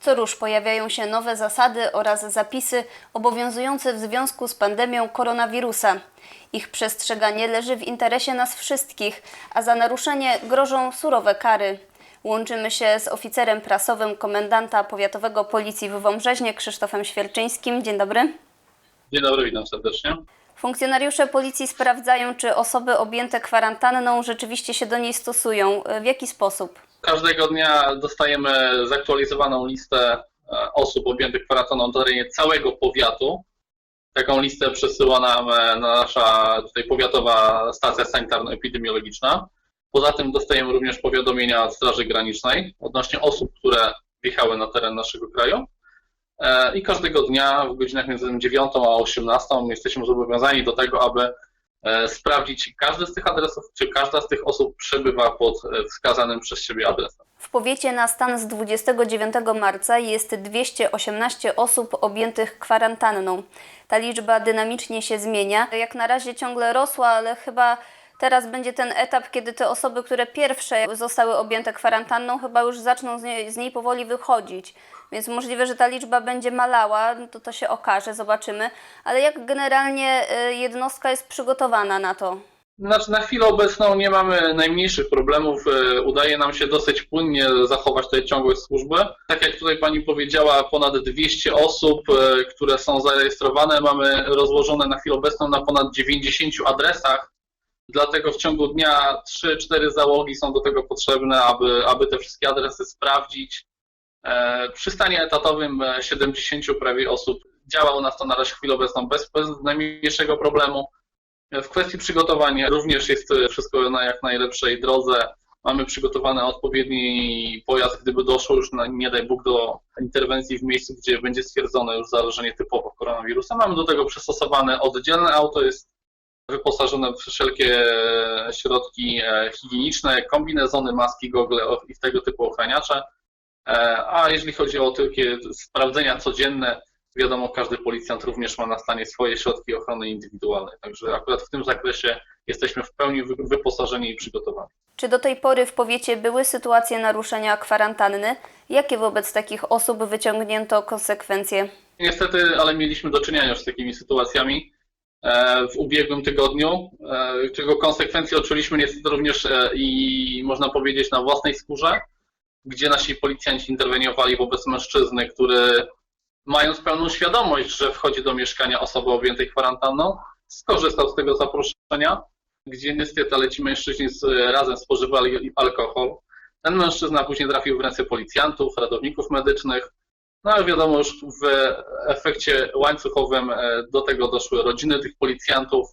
Co rusz pojawiają się nowe zasady oraz zapisy obowiązujące w związku z pandemią koronawirusa. Ich przestrzeganie leży w interesie nas wszystkich, a za naruszenie grożą surowe kary. Łączymy się z oficerem prasowym komendanta powiatowego policji w Wąbrzeźnie Krzysztofem Świerczyńskim. Dzień dobry. Dzień dobry, witam serdecznie. Funkcjonariusze policji sprawdzają, czy osoby objęte kwarantanną rzeczywiście się do niej stosują. W jaki sposób? Każdego dnia dostajemy zaktualizowaną listę e, osób objętych kwarantanną na terenie całego powiatu. Taką listę przesyła nam e, nasza tutaj powiatowa stacja sanitarno-epidemiologiczna. Poza tym dostajemy również powiadomienia od Straży Granicznej odnośnie osób, które wjechały na teren naszego kraju. E, I każdego dnia w godzinach między 9 a 18 jesteśmy zobowiązani do tego, aby e, sprawdzić każdy z tych adresów, czy każda z tych osób przebywa pod e, wskazanym przez siebie adresem. W powiecie na stan z 29 marca jest 218 osób objętych kwarantanną. Ta liczba dynamicznie się zmienia. Jak na razie ciągle rosła, ale chyba teraz będzie ten etap, kiedy te osoby, które pierwsze zostały objęte kwarantanną, chyba już zaczną z niej, z niej powoli wychodzić. Więc możliwe, że ta liczba będzie malała, no to to się okaże, zobaczymy. Ale jak generalnie y, jednostka jest przygotowana na to? Znaczy, na chwilę obecną nie mamy najmniejszych problemów. E, Udaje nam się dosyć płynnie zachować tutaj ciągłość służby. Tak jak tutaj pani powiedziała, ponad 200 osób, e, które są zarejestrowane, mamy rozłożone na chwilę obecną na ponad 90 adresach. Dlatego w ciągu dnia 3-4 załogi są do tego potrzebne, aby, aby te wszystkie adresy sprawdzić. E, Przy stanie etatowym e, 70 prawie osób działa u nas to na razie chwilę obecną bez, bez najmniejszego problemu. W kwestii przygotowania również jest wszystko na jak najlepszej drodze. Mamy przygotowany odpowiedni pojazd, gdyby doszło już, na, nie daj Bóg, do interwencji w miejscu, gdzie będzie stwierdzone już zarażenie typowo koronawirusem. Mamy do tego przystosowane oddzielne auto, jest wyposażone w wszelkie środki e, higieniczne, kombinezony, maski, gogle i tego typu ochraniacze. E, A jeżeli chodzi o takie sprawdzenia codzienne, wiadomo, każdy policjant również ma na stanie swoje środki ochrony indywidualnej. Także akurat w tym zakresie jesteśmy w pełni wy- wyposażeni i przygotowani. Czy do tej pory w powiecie były sytuacje naruszenia kwarantanny? Jakie wobec takich osób wyciągnięto konsekwencje? Niestety, ale mieliśmy do czynienia już z takimi sytuacjami w ubiegłym tygodniu, e, czego konsekwencje odczuliśmy niestety również e, i można powiedzieć na własnej skórze, gdzie nasi policjanci interweniowali wobec mężczyzny, który mając pełną świadomość, że wchodzi do mieszkania osoby objętej kwarantanną, skorzystał z tego zaproszenia, gdzie niestety ale ci mężczyźni razem spożywali alkohol. Ten mężczyzna później trafił w ręce policjantów, ratowników medycznych, no ale wiadomo, już w efekcie łańcuchowym e, do tego doszły rodziny tych policjantów.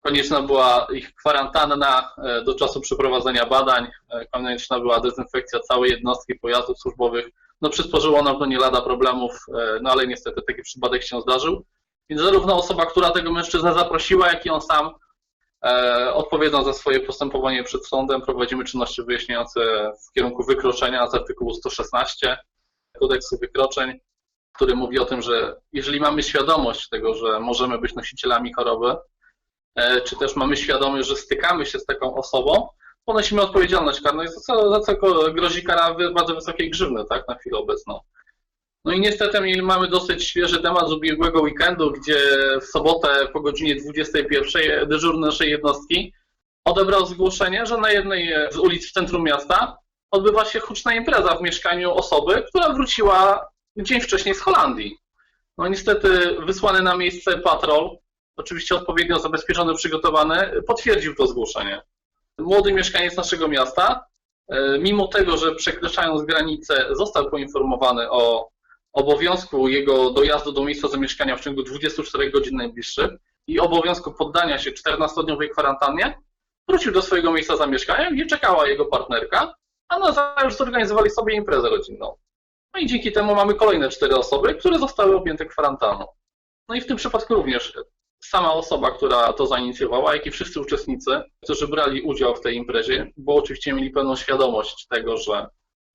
Konieczna była ich kwarantanna e, do czasu przeprowadzenia badań. E, Konieczna była dezynfekcja całej jednostki pojazdów służbowych. No przysporzyło nam to nie lada problemów, no ale niestety taki przypadek się zdarzył. Więc zarówno osoba, która tego mężczyznę zaprosiła, jak i on sam odpowiedzą za swoje postępowanie przed sądem. Prowadzimy czynności wyjaśniające w kierunku wykroczenia z artykułu 116 kodeksu wykroczeń, który mówi o tym, że jeżeli mamy świadomość tego, że możemy być nosicielami choroby, e, czy też mamy świadomość, że stykamy się z taką osobą, ponosimy odpowiedzialność karną za co, za co grozi kara bardzo wysokiej grzywny, tak, na chwilę obecną. No i niestety mamy dosyć świeży temat z ubiegłego weekendu, gdzie w sobotę po godzinie 21 dyżurny naszej jednostki odebrał zgłoszenie, że na jednej z ulic w centrum miasta odbywa się huczna impreza w mieszkaniu osoby, która wróciła dzień wcześniej z Holandii. No niestety wysłany na miejsce patrol, oczywiście odpowiednio zabezpieczony, przygotowany, potwierdził to zgłoszenie. Młody mieszkaniec naszego miasta, e, mimo tego, że przekraczając granicę, został poinformowany o obowiązku jego dojazdu do miejsca zamieszkania w ciągu 24 godzin najbliższych i obowiązku poddania się 14-dniowej kwarantannie, wrócił do swojego miejsca zamieszkania, gdzie czekała jego partnerka, a na zaś już zorganizowali sobie imprezę rodzinną. No i dzięki temu mamy kolejne cztery osoby, które zostały objęte kwarantanną. No i w tym przypadku również sama osoba, która to zainicjowała, jak i wszyscy uczestnicy, którzy brali udział w tej imprezie, bo oczywiście mieli pełną świadomość tego, że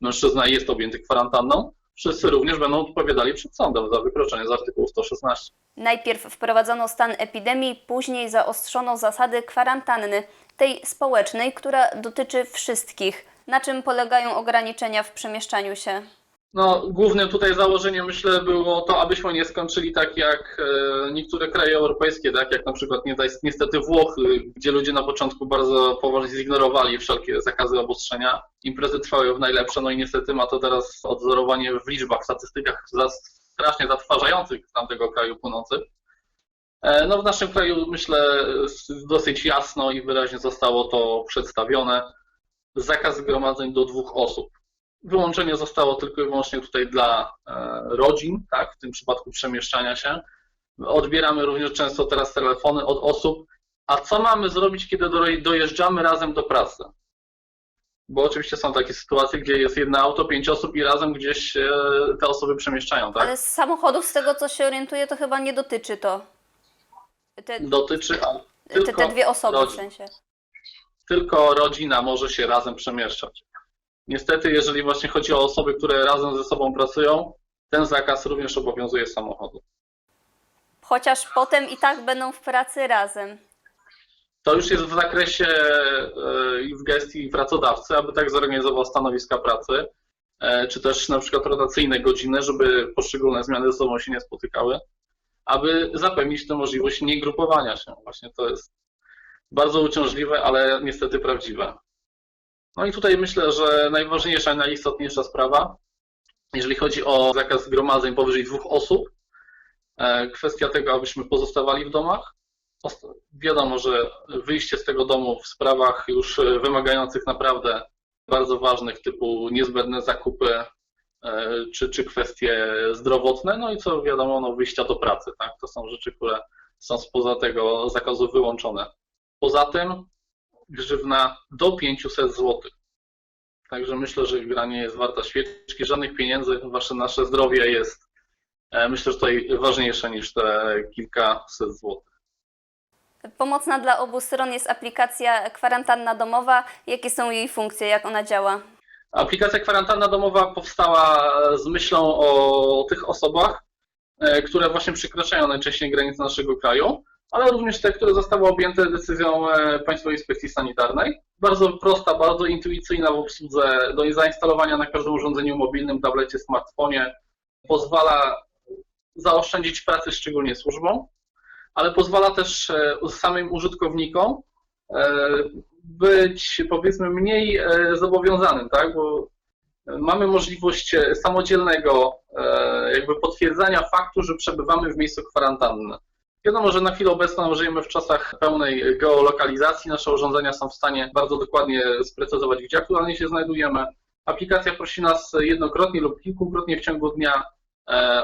mężczyzna jest objęty kwarantanną, wszyscy również będą odpowiadali przed sądem za wykroczenie z artykułu 116. Najpierw wprowadzono stan epidemii, później zaostrzono zasady kwarantanny, tej społecznej, która dotyczy wszystkich. Na czym polegają ograniczenia w przemieszczaniu się? No, głównym tutaj założeniem myślę było to, abyśmy nie skończyli tak jak e, niektóre kraje europejskie, tak jak na przykład nie- niestety Włochy, gdzie ludzie na początku bardzo poważnie zignorowali wszelkie zakazy obostrzenia. Imprezy trwały w najlepsze, no i niestety ma to teraz odzorowanie w liczbach, w statystykach strasznie zatrważających z tamtego kraju płynących. E, No w naszym kraju myślę dosyć jasno i wyraźnie zostało to przedstawione. Zakaz zgromadzeń do dwóch osób. Wyłączenie zostało tylko i wyłącznie tutaj dla e, rodzin, tak, w tym przypadku przemieszczania się. Odbieramy również często teraz telefony od osób, a co mamy zrobić, kiedy do- dojeżdżamy razem do pracy? Bo oczywiście są takie sytuacje, gdzie jest jedno auto, pięć osób i razem gdzieś się te osoby przemieszczają, tak? Ale z samochodów, z tego co się orientuję, to chyba nie dotyczy to. Te, Dotyczy te, tylko te dwie osoby w rodzin. sensie. tylko rodzina może się razem przemieszczać. Niestety, jeżeli właśnie chodzi o osoby, które razem ze sobą pracują, ten zakaz również obowiązuje samochodu. Chociaż potem i tak będą w pracy razem. To już jest w zakresie e, i w gestii pracodawcy, aby tak zorganizował stanowiska pracy, e, czy też na przykład rotacyjne godziny, żeby poszczególne zmiany ze sobą się nie spotykały, aby zapewnić tę możliwość niegrupowania się. Właśnie to jest bardzo uciążliwe, ale niestety prawdziwe. No i tutaj myślę, że najważniejsza i najistotniejsza sprawa, jeżeli chodzi o zakaz zgromadzeń powyżej dwóch osób, e, kwestia tego, abyśmy pozostawali w domach. Wiadomo, że wyjście z tego domu w sprawach już wymagających naprawdę bardzo ważnych, typu niezbędne zakupy czy, czy kwestie zdrowotne, no i co wiadomo, no wyjścia do pracy, tak? To są rzeczy, które są spoza tego zakazu wyłączone. Poza tym grzywna do 500 zł. Także myślę, że gra nie jest warta świeczki, żadnych pieniędzy, wasze nasze zdrowie jest e, myślę, że tutaj ważniejsze niż te kilkaset złotych. Pomocna dla obu stron jest aplikacja kwarantanna domowa. Jakie są jej funkcje, jak ona działa? Aplikacja kwarantanna domowa powstała z myślą o tych osobach, e, które właśnie przekraczają najczęściej granice naszego kraju, ale również te, które zostały objęte decyzją e, Państwowej Inspekcji Sanitarnej. Bardzo prosta, bardzo intuicyjna w obsłudze do zainstalowania na każdym urządzeniu mobilnym, tablecie, smartfonie. Pozwala zaoszczędzić pracy szczególnie służbom, ale pozwala też e, samym użytkownikom e, być powiedzmy mniej e, zobowiązanym, tak? Bo mamy możliwość e, samodzielnego e, jakby potwierdzania faktu, że przebywamy w miejscu kwarantanny. Wiadomo, że na chwilę obecną żyjemy w czasach pełnej geolokalizacji. Nasze urządzenia są w stanie bardzo dokładnie sprecyzować, gdzie aktualnie się znajdujemy. Aplikacja prosi nas jednokrotnie lub kilkukrotnie w ciągu dnia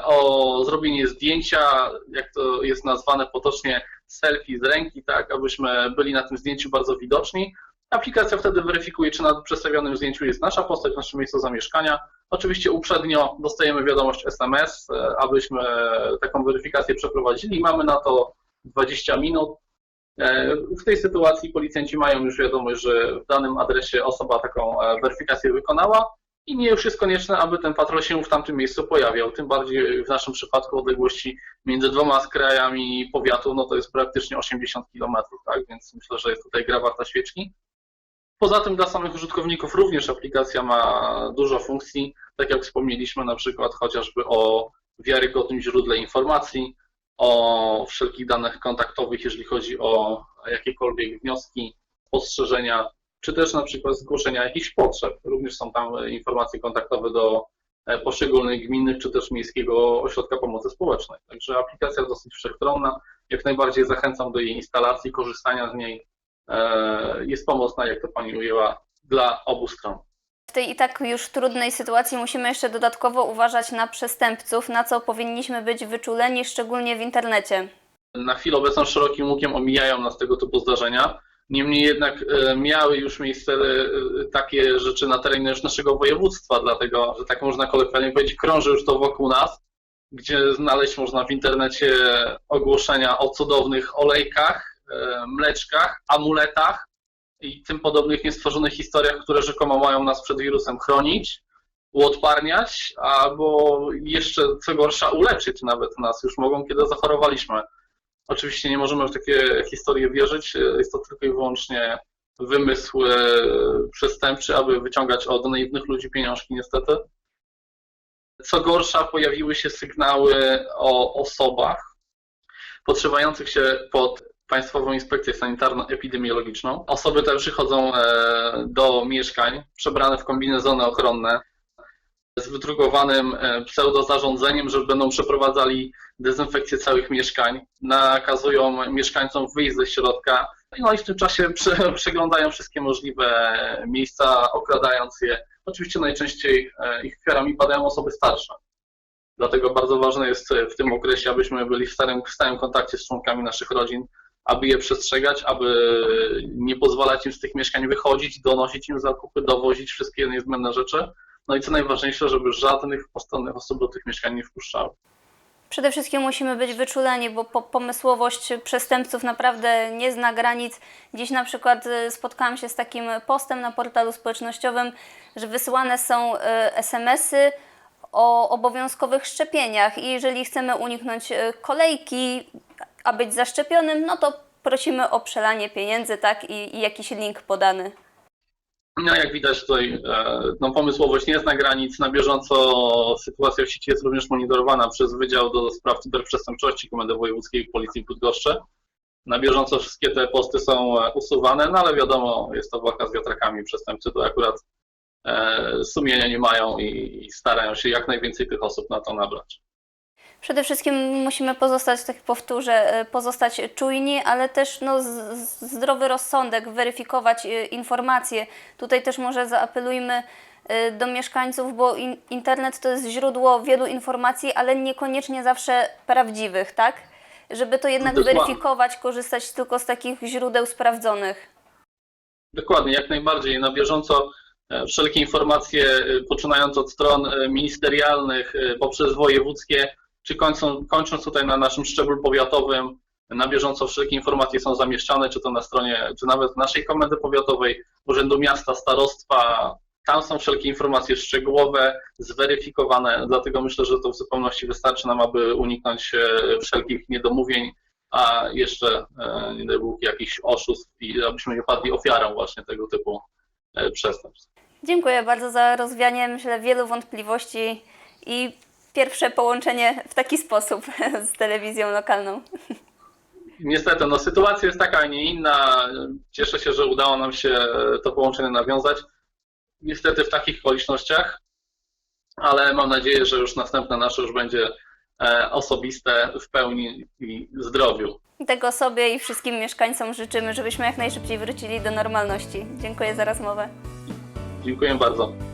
o zrobienie zdjęcia, jak to jest nazwane potocznie, selfie z ręki, tak, abyśmy byli na tym zdjęciu bardzo widoczni. Aplikacja wtedy weryfikuje, czy na przedstawionym zdjęciu jest nasza postać, nasze miejsce zamieszkania. Oczywiście uprzednio dostajemy wiadomość SMS, e, abyśmy taką weryfikację przeprowadzili. Mamy na to 20 minut. E, W tej sytuacji policjanci mają już wiadomość, że w danym adresie osoba taką e, weryfikację wykonała i nie już jest konieczne, aby ten patrol się w tamtym miejscu pojawiał. Tym bardziej w naszym przypadku odległości między dwoma skrajami powiatu, no to jest praktycznie 80 km, tak? Więc myślę, że jest tutaj gra warta świeczki. Poza tym dla samych użytkowników również aplikacja ma dużo funkcji, tak jak wspomnieliśmy na przykład chociażby o wiarygodnym źródle informacji, o wszelkich danych kontaktowych, jeżeli chodzi o jakiekolwiek wnioski, spostrzeżenia, czy też na przykład zgłoszenia jakichś potrzeb. Również są tam informacje kontaktowe do e, poszczególnych gminnych, czy też miejskiego ośrodka pomocy społecznej. Także aplikacja jest dosyć wszechstronna. Jak najbardziej zachęcam do jej instalacji, korzystania z niej. E, Jest pomocna, jak to Pani ujęła, dla obu stron. W tej i tak już trudnej sytuacji musimy jeszcze dodatkowo uważać na przestępców, na co powinniśmy być wyczuleni, szczególnie w internecie. Na chwilę obecną szerokim łukiem omijają nas tego typu zdarzenia. Niemniej jednak e, miały już miejsce e, takie rzeczy na terenie już naszego województwa, dlatego, że tak można kolokwialnie powiedzieć, krąży już to wokół nas, gdzie znaleźć można w internecie ogłoszenia o cudownych olejkach, e, mleczkach, amuletach i tym podobnych niestworzonych historiach, które rzekomo mają nas przed wirusem chronić, uodparniać, albo jeszcze co gorsza uleczyć nawet nas już mogą, kiedy zachorowaliśmy. Oczywiście nie możemy w takie historie wierzyć, jest to tylko i wyłącznie wymysł e, przestępczy, aby wyciągać od naiwnych ludzi pieniążki niestety. Co gorsza, pojawiły się sygnały o osobach podszywających się pod Państwową Inspekcję Sanitarno-Epidemiologiczną. Osoby te przychodzą e, do mieszkań przebrane w kombinezony ochronne z wydrukowanym e, pseudozarządzeniem, że będą przeprowadzali dezynfekcję całych mieszkań, nakazują mieszkańcom wyjść ze środka, no i w tym czasie prze, przeglądają wszystkie możliwe miejsca, okradając je. Oczywiście najczęściej e, ich ofiarami padają osoby starsze. Dlatego bardzo ważne jest w tym okresie, abyśmy byli w stałym, w stałym kontakcie z członkami naszych rodzin, aby je przestrzegać, aby nie pozwalać im z tych mieszkań wychodzić, donosić im zakupy, dowozić wszystkie niezbędne rzeczy. No i co najważniejsze, żeby żadnych postronnych osób do tych mieszkań nie wpuszczały. Przede wszystkim musimy być wyczuleni, bo po pomysłowość przestępców naprawdę nie zna granic. Dziś na przykład y, spotkałam się z takim postem na portalu społecznościowym, że wysyłane są y, SMS-y o obowiązkowych szczepieniach i jeżeli chcemy uniknąć y, kolejki, a być zaszczepionym, no to prosimy o przelanie pieniędzy, tak, i, i jakiś link podany. No jak widać tutaj e, no, pomysłowość nie zna granic. Na bieżąco sytuacja w sieci jest również monitorowana przez Wydział do Spraw Cyberprzestępczości Komendy Wojewódzkiej Policji w. Na bieżąco wszystkie te posty są e, usuwane, no ale wiadomo, jest to walka z wiatrakami. Przestępcy to akurat e, sumienia nie mają i, i starają się jak najwięcej tych osób na to nabrać. Przede wszystkim musimy pozostać, tak powtórzę, e, pozostać czujni, ale też no, zdrowy rozsądek, weryfikować e, informacje. Tutaj też może zaapelujmy e, do mieszkańców, bo in, internet to jest źródło wielu informacji, ale niekoniecznie zawsze prawdziwych, tak? Żeby to jednak Dokładnie. weryfikować, korzystać tylko z takich źródeł sprawdzonych. Dokładnie, jak najbardziej. Na bieżąco wszelkie informacje, poczynając od stron ministerialnych, poprzez wojewódzkie, czy kończą, kończąc tutaj na naszym szczeblu powiatowym, na bieżąco wszelkie informacje są zamieszczane, czy to na stronie, czy nawet naszej komendy powiatowej, Urzędu Miasta, Starostwa. Tam są wszelkie informacje szczegółowe, zweryfikowane, dlatego myślę, że to w zupełności wystarczy nam, aby uniknąć e, wszelkich niedomówień, a jeszcze, e, nie daj Bóg, jakichś oszustw i abyśmy nie padli ofiarą właśnie tego typu e, przestępstw. Dziękuję bardzo za rozwianie, myślę, wielu wątpliwości i pierwsze połączenie w taki sposób z telewizją lokalną. Niestety, no sytuacja jest taka, a nie inna. Cieszę się, że udało nam się to połączenie nawiązać. Niestety w takich okolicznościach, ale mam nadzieję, że już następne nasze już będzie e, osobiste w pełni i zdrowiu. Tego sobie i wszystkim mieszkańcom życzymy, żebyśmy jak najszybciej wrócili do normalności. Dziękuję za rozmowę. Dziękuję bardzo.